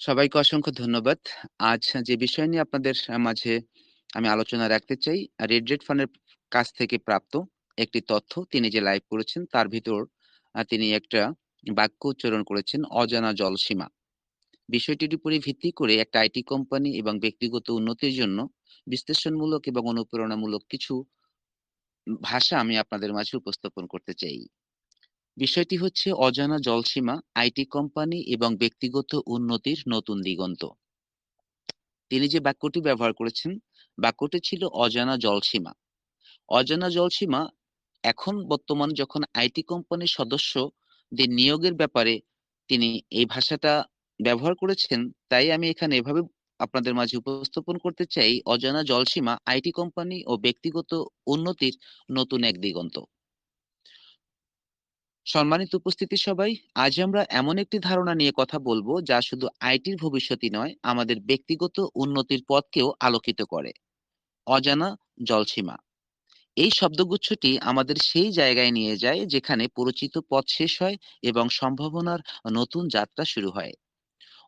সবাইকে অসংখ্য ধন্যবাদ। আজ যে বিষয় নিয়ে আপনাদের মাঝে আমি আলোচনা রাখতে চাই, রেড রেড ফান্ডের কাছ থেকে প্রাপ্ত একটি তথ্য তিনি যে লাইভ করেছেন তার ভিতর তিনি একটা বাক্য উচ্চারণ করেছেন, অজানা জলসীমা। বিষয়টির উপরে ভিত্তি করে একটা আইটি কোম্পানি এবং ব্যক্তিগত উন্নতির জন্য বিশ্লেষণমূলক এবং অনুপ্রেরণামূলক কিছু ভাষা আমি আপনাদের মাঝে উপস্থাপন করতে চাই। বিষয়টি হচ্ছে অজানা জলসীমা, আইটি কোম্পানি এবং ব্যক্তিগত উন্নতির নতুন দিগন্ত। তিনি যে বাক্যটি ব্যবহার করেছেন, বাক্যটি ছিল অজানা জলসীমা। অজানা জলসীমা এখন বর্তমান যখন আইটি কোম্পানির সদস্যদের নিয়োগের ব্যাপারে তিনি এই ভাষাটা ব্যবহার করেছেন, তাই আমি এখানে এভাবে আপনাদের মাঝে উপস্থাপন করতে চাই, অজানা জলসীমা, আইটি কোম্পানি ও ব্যক্তিগত উন্নতির নতুন এক দিগন্ত। সম্মানিত উপস্থিতি সবাই, আজ আমরা এমন একটি ধারণা নিয়ে কথা বলব যা শুধু আইটির ভবিষ্যতই নয়, আমাদের ব্যক্তিগত উন্নতির পথকেও আলোকিত করে। অজানা জলসীমা। এই শব্দগুচ্ছটি আমাদের সেই জায়গায় নিয়ে যায় যেখানে পরিচিত পথ শেষ হয় এবং সম্ভাবনার নতুন যাত্রা শুরু হয়।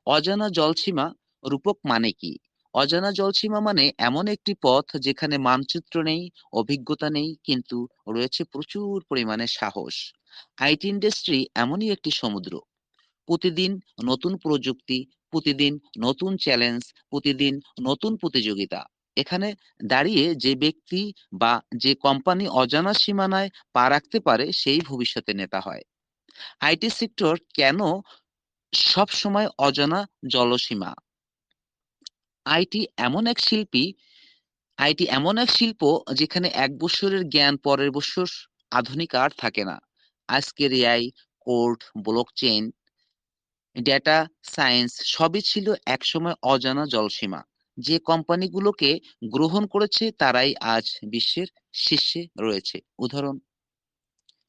অজানা জলসীমা রূপক মানে কি? অজানা জলসীমা মানে এমন একটি পথ যেখানে মানচিত্র নেই, অভিজ্ঞতা নেই, কিন্তু রয়েছে প্রচুর পরিমাণে সাহস। আইটি ইন্ডাস্ট্রি এমনই একটি সমুদ্র। প্রতিদিন নতুন প্রযুক্তি, প্রতিদিন নতুন চ্যালেঞ্জ, প্রতিদিন নতুন প্রতিযোগিতা। এখানে দাঁড়িয়ে যে ব্যক্তি বা যে কোম্পানি অজানা সীমানায় পা রাখতে পারে সেই ভবিষ্যতে নেতা হয়। আইটি সেক্টর কেন সবসময় অজানা জলসীমা? আইটি এমন এক শিল্পী আইটি এমন এক শিল্প যেখানে এক বছরের জ্ঞান পরের বৎসর আধুনিক আর থাকে না। আজকের AI, code, blockchain, data science সবই ছিল একসময় অজানা জলসীমা। যে কোম্পানিগুলোকে গ্রহণ করেছে তারাই আজ বিশ্বের শীর্ষে রয়েছে। উদাহরণ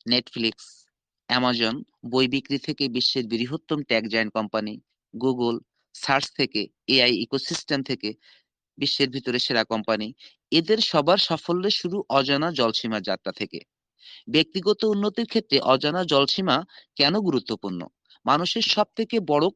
নেটফ্লিক্স, অ্যামাজন বই বিক্রি থেকে বিশ্বের বৃহত্তম tech giant company, Google search থেকে এআই ইকোসিস্টেম থেকে বিশ্বের ভিতরে সেরা কোম্পানি। এদের সবার সাফল্যের শুরু অজানা জলসীমা যাত্রা থেকে। ব্যক্তিগত উন্নতির ক্ষেত্রে অজানা জলসীমা কেন গুরুত্বপূর্ণ? মানুষের সবথেকে বড়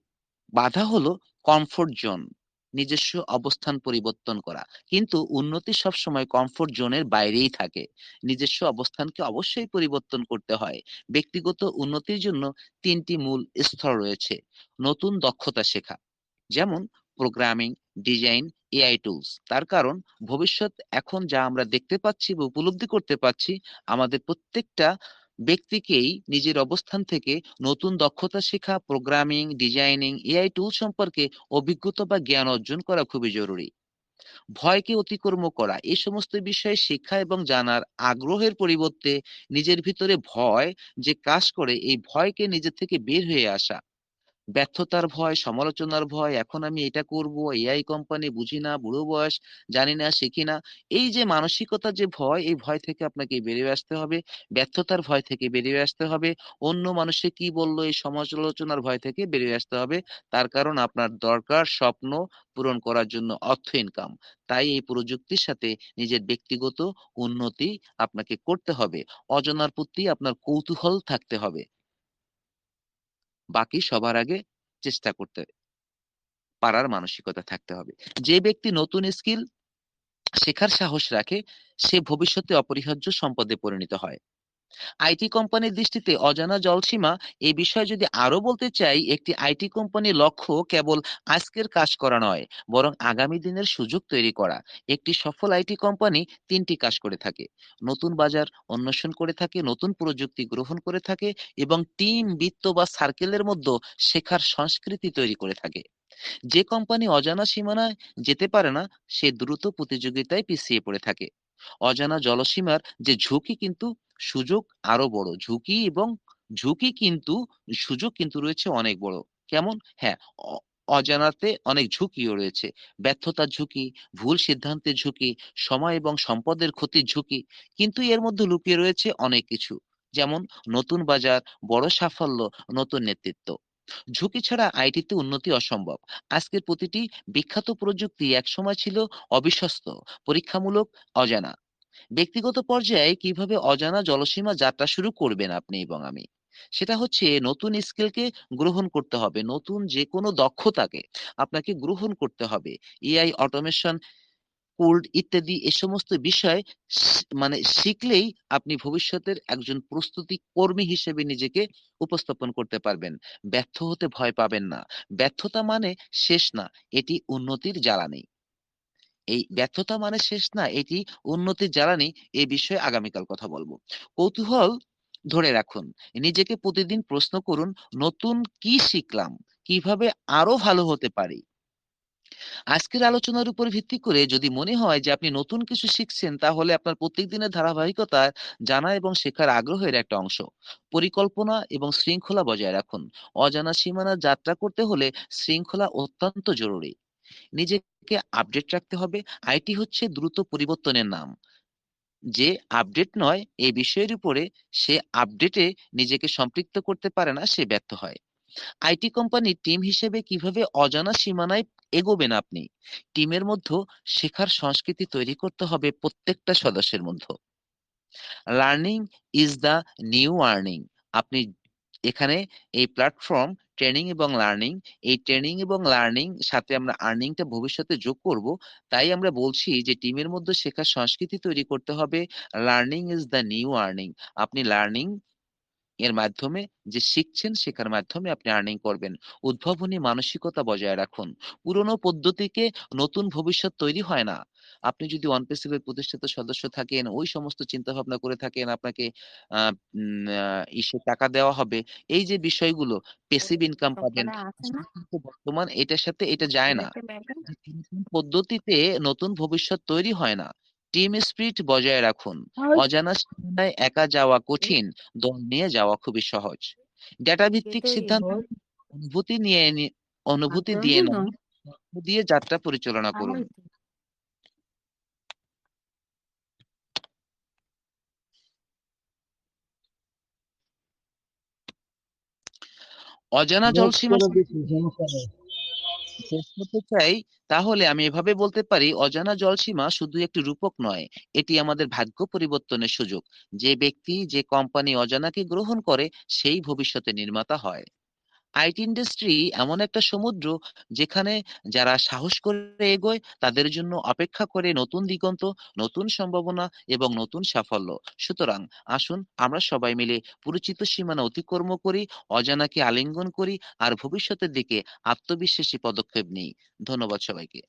বাধা হলো কমফোর্ট জোন, নিজস্ব অবস্থান পরিবর্তন করা। কিন্তু উন্নতি সবসময় কমফোর্ট জোনের বাইরেই থাকে। নিজস্ব অবস্থানকে অবশ্যই পরিবর্তন করতে হয়। ব্যক্তিগত উন্নতির জন্য তিনটি মূল স্তর রয়েছে। নতুন দক্ষতা শেখা। যেমন প্রোগ্রামিং, ডিজাইন, এআই টুলস। তার কারণ ভবিষ্যৎ এখন যা আমরা দেখতে পাচ্ছি বা উপলব্ধি করতে পারছি, আমাদের প্রত্যেকটা ব্যক্তিকেই নিজের অবস্থান থেকে নতুন দক্ষতা শেখা, প্রোগ্রামিং, ডিজাইনিং, এআই টুল সম্পর্কে অভিজ্ঞতা বা জ্ঞান অর্জন করা খুবই জরুরি। ভয়কে অতিক্রম করা। এই সমস্ত বিষয়ে শিক্ষা এবং জানার আগ্রহের পরিবর্তে নিজের ভিতরে ভয় যে কাজ করে, এই ভয়কে নিজের থেকে বের হয়ে আসা। ব্যর্থতার ভয়, সমালোচনার ভয়, এখন আমি এটা করব, এআই কোম্পানি বুঝি না, বুড়ো বয়স, জানি না, শিখি না। এই যে মানসিকতার যে ভয়, এই ভয় থেকে আপনাকে বেরিয়ে আসতে হবে। ব্যর্থতার ভয় থেকে বেরিয়ে আসতে হবে। অন্য মানুষে কি বলল এই সমালোচনার ভয় থেকে বেরিয়ে আসতে হবে। তার কারণ আপনার দরকার স্বপ্ন পূরণ করার জন্য অর্থ ইনকাম। তাই এই প্রযুক্তির সাথে নিজের ব্যক্তিগত উন্নতি আপনাকে করতে হবে। অজানার প্রতি আপনার কৌতূহল থাকতে হবে। বাকি সবার আগে চেষ্টা করতে পারার মানসিকতা থাকতে হবে। যে ব্যক্তি নতুন স্কিল শেখার সাহস রাখে, সে ভবিষ্যতে অপরিহার্য সম্পদে পরিণত হয়। আইটি কোম্পানির দৃষ্টিতে অজানা জলসীমা এই বিষয়ে যদি আরও বলতে চাই, একটি আইটি কোম্পানির লক্ষ্য কেবল আজকের কাজ করা নয়, বরং আগামী দিনের সুযোগ তৈরি করা। একটি সফল আইটি কোম্পানি তিনটি কাজ করে থাকে। নতুন বাজার অন্বেষণ করে থাকে, নতুন প্রযুক্তি গ্রহণ করে থাকে এবং টিম, বৃত্ত বা সার্কেলের মধ্যে শেখার সংস্কৃতি তৈরি করে থাকে। যে কোম্পানি অজানা সীমানায় যেতে পারে না, সে দ্রুত প্রতিযোগিতায় পিছিয়ে পড়ে থাকে। অজানা জলসীমার যে ঝুঁকি কিন্তু সুযোগ আরও বড়। ঝুঁকি এবং ঝুঁকি কিন্তু সুযোগ কিন্তু রয়েছে অনেক বড়। কেমন? হ্যাঁ, অজানাতে অনেক ঝুঁকিও রয়েছে। ব্যর্থতার ঝুঁকি, ভুল সিদ্ধান্তের ঝুঁকি, সময় এবং সম্পদের ক্ষতির ঝুঁকি। কিন্তু এর মধ্যে লুকিয়ে রয়েছে অনেক কিছু। যেমন নতুন বাজার, বড় সাফল্য, নতুন নেতৃত্ব। ঝুঁকি ছাড়া আইটিতে উন্নতি অসম্ভব। আজকের প্রতিটি বিখ্যাত প্রযুক্তি একসময় ছিল অবিশ্বস্ত, পরীক্ষামূলক, অজানা। ব্যক্তিগত পর্যায়ে কীভাবে অজানা জলসীমা যাত্রা শুরু করবেন আপনি এবং আমি? সেটা হচ্ছে নতুন স্কিলকে গ্রহণ করতে হবে। নতুন যেকোনো দক্ষতাকে আপনাকে গ্রহণ করতে হবে। এআই, অটোমেশন, কোল্ড ইত্যাদি এ সমস্ত বিষয় মানে শিখলেই আপনি ভবিষ্যতের একজন প্রস্তুতি কর্মী হিসেবে নিজেকে উপস্থাপন করতে পারবেন। ব্যর্থ হতে ভয় পাবেন না। ব্যর্থতা মানে শেষ না, এটি উন্নতির জ্বালানি। এই ব্যর্থতা মানে শেষ না, এটি উন্নতির জ্বালানি। এ বিষয়ে আগামীকাল কথা বলব কৌতূহল ধরে রাখুন। নিজেকে প্রতিদিন প্রশ্ন করুন, নতুন কি শিখলাম? কীভাবে আরও ভালো হতে পারি? আজকের আলোচনার উপর ভিত্তি করে যদি মনে হয় যে আপনি নতুন কিছু শিখছেন, তাহলে আপনার প্রত্যেকদিনের ধারাবাহিকতা জানা এবং শেখার আগ্রহের একটা অংশ। পরিকল্পনা এবং শৃঙ্খলা বজায় রাখুন। অজানা সীমানা যাত্রা করতে হলে শৃঙ্খলা অত্যন্ত জরুরি। নিজেকে আপডেট রাখতে হবে। আইটি হচ্ছে দ্রুত পরিবর্তনের নাম। যে আপডেট নয়, এই বিষয়ের উপরে সে আপডেটে নিজেকে সম্পৃক্ত করতে পারে না, সে ব্যর্থ হয়। আইটি কোম্পানির টিম হিসেবে কীভাবে অজানা সীমানায় এগোবেন আপনি? টিমের মধ্যে শেখার সংস্কৃতি তৈরি করতে হবে প্রত্যেকটা সদস্যের মধ্যে learning is the new earning. আপনি এখানে এই প্ল্যাটফর্ম ট্রেনিং এবং লার্নিং, এই ট্রেনিং এবং লার্নিং সাথে আমরা আর্নিং টা ভবিষ্যতে যোগ করব। তাই আমরা বলছি যে টিমের মধ্যে শেখার সংস্কৃতি তৈরি করতে হবে। Learning is the new earning. আপনি লার্নিং এর মাধ্যমে যে শিখছেন, শেখার মাধ্যমে আপনি আর্নিং করবেন। উদ্ভাবনী মানসিকতা বজায় রাখুন। পুরনো পদ্ধতিকে নতুন ভবিষ্যৎ তৈরি হয় না। আপনি যদি এর প্রতিষ্ঠাতা সদস্য থাকেন, ওই সমস্ত চিন্তা ভাবনা করে থাকেন, আপনাকে ইসে টাকা দেওয়া হবে। এই যে বিষয়গুলো পেসিভ ইনকাম পাবেন। না? বর্তমান এটার সাথে এটা যায় না। পদ্ধতিতে নতুন ভবিষ্যৎ তৈরি হয় না। টিম স্পিরিট বজায় রাখুন। অজানা সীমানায় একা যাওয়া কঠিন, দল নিয়ে যাওয়া খুবই সহজ। ডেটা ভিত্তিক সিদ্ধান্ত অনুভূতি নিয়ে অনুভূতি দিয়ে তথ্য দিয়ে যাত্রা পরিচালনা করুন। অজানা জলসীমা। শেষ করতে চাই, তাহলে আমি এভাবে বলতে পারি অজানা জলসীমা শুধু একটি রূপক নয়, এটি আমাদের ভাগ্য পরিবর্তনের সুযোগ। যে ব্যক্তি, যে কোম্পানি অজানাকে গ্রহণ করে, সেই ভবিষ্যতে নির্মাতা হয়। আইটি ইন্ডাস্ট্রি এমন একটা সমুদ্র যেখানে যারা সাহস করে এগোয় তাদের জন্য অপেক্ষা করে নতুন দিগন্ত, নতুন সম্ভাবনা এবং নতুন সাফল্য। সুতরাং আসুন আমরা সবাই মিলে পরিচিত সীমানা অতিক্রম করি, অজানাকে আলিঙ্গন করি আর ভবিষ্যতের দিকে আত্মবিশ্বাসী পদক্ষেপ নিই। ধন্যবাদ সবাইকে।